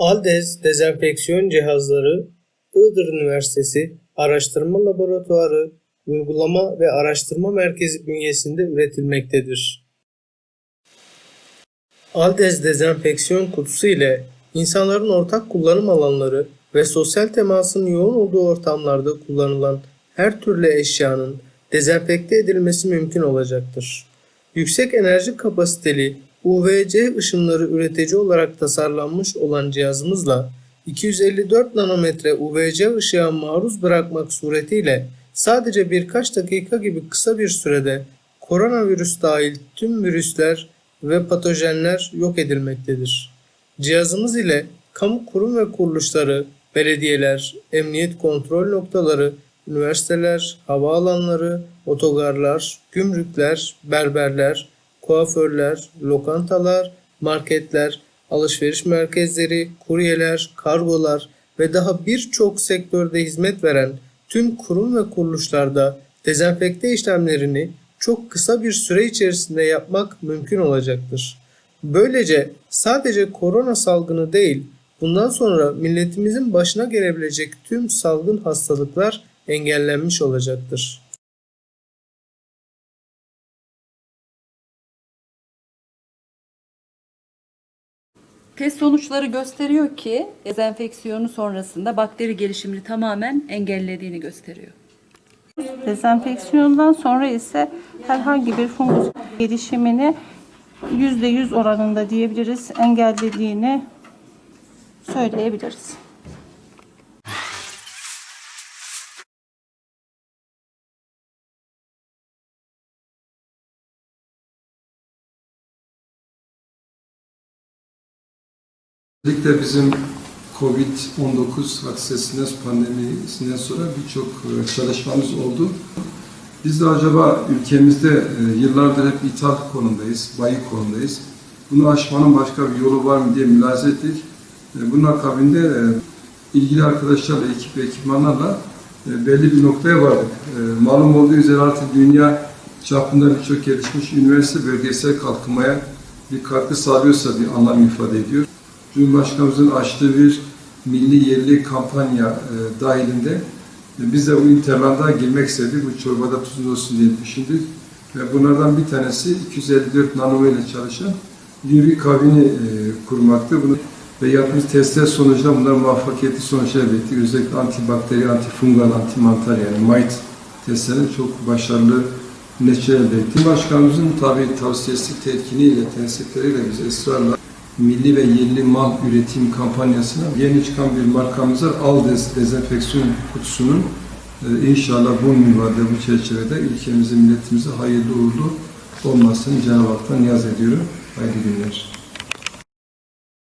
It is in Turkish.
Aldez Dezenfeksiyon Cihazları Iğdır Üniversitesi Araştırma Laboratuvarı Uygulama ve Araştırma Merkezi bünyesinde üretilmektedir. Aldez dezenfeksiyon kutusu ile insanların ortak kullanım alanları ve sosyal temasın yoğun olduğu ortamlarda kullanılan her türlü eşyanın dezenfekte edilmesi mümkün olacaktır. Yüksek enerji kapasiteli UVC ışınları üretici olarak tasarlanmış olan cihazımızla 254 nanometre UVC ışığa maruz bırakmak suretiyle sadece birkaç dakika gibi kısa bir sürede koronavirüs dahil tüm virüsler ve patojenler yok edilmektedir. Cihazımız ile kamu kurum ve kuruluşları, belediyeler, emniyet kontrol noktaları, üniversiteler, havaalanları, otogarlar, gümrükler, berberler, kuaförler, lokantalar, marketler, alışveriş merkezleri, kuryeler, kargolar ve daha birçok sektörde hizmet veren tüm kurum ve kuruluşlarda dezenfekte işlemlerini çok kısa bir süre içerisinde yapmak mümkün olacaktır. Böylece sadece korona salgını değil, bundan sonra milletimizin başına gelebilecek tüm salgın hastalıklar engellenmiş olacaktır. Test sonuçları gösteriyor ki dezenfeksiyonu sonrasında bakteri gelişimini tamamen engellediğini gösteriyor. Dezenfeksiyondan sonra ise herhangi bir fungus gelişimini %100 oranında diyebiliriz engellediğini söyleyebiliriz. Özellikle bizim Covid-19 hadisesinden, pandemisinden sonra birçok e, çalışmamız oldu. Biz de acaba ülkemizde e, yıllardır hep ithal konumdayız, bayi konumdayız. Bunu aşmanın başka bir yolu var mı diye mülahaza ettik. E, Bunun akabinde ilgili arkadaşlarla, ekip ve ekipmanlarla belli bir noktaya vardık. Malum olduğu üzere artık dünya çapında birçok gelişmiş üniversite bölgesel kalkınmaya bir katkı sağlıyorsa bir anlam ifade ediyor. Cumhurbaşkanımızın açtığı bir milli yerli kampanya e, dahilinde e, biz de bu interlanda girmek istedik. Bu çorbada tuzun olsun diye düşündük. Ve bunlardan bir tanesi 254 nanometre ile çalışan bir kabini e, kurmaktı. Bunu ve yaptığımız testler sonucunda bunlar muvaffakiyetli sonuçlar ettik. Özellikle antibakteri, antifungal, antimantar yani MITE testlerinde çok başarılı netice elde ettik. Başkanımızın tabi tavsiyesi, tetkiniyle, tensipleriyle biz ısrarla milli ve yerli mal üretim kampanyasına yeni çıkan bir markamız var. Aldes dezenfeksiyon kutusunun e, inşallah bu minvalde, bu çerçevede ülkemize, milletimize hayırlı uğurlu olmasını Cenab-ı Hak'tan niyaz ediyorum. Hayırlı günler.